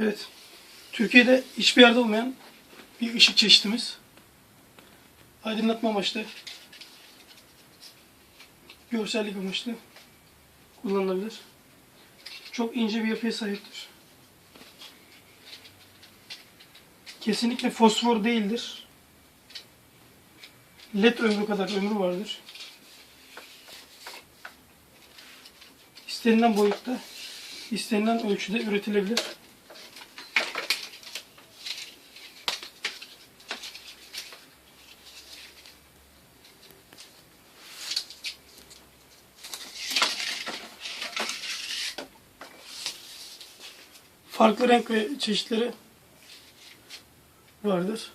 Evet. Türkiye'de hiçbir yerde olmayan bir ışık çeşitimiz. Aydınlatma amaçlı, görsellik amaçlı kullanılabilir. Çok ince bir yapıya sahiptir. Kesinlikle fosfor değildir. LED ömrü kadar ömrü vardır. İstenilen boyutta, istenilen ölçüde üretilebilir. Farklı renk ve çeşitleri vardır.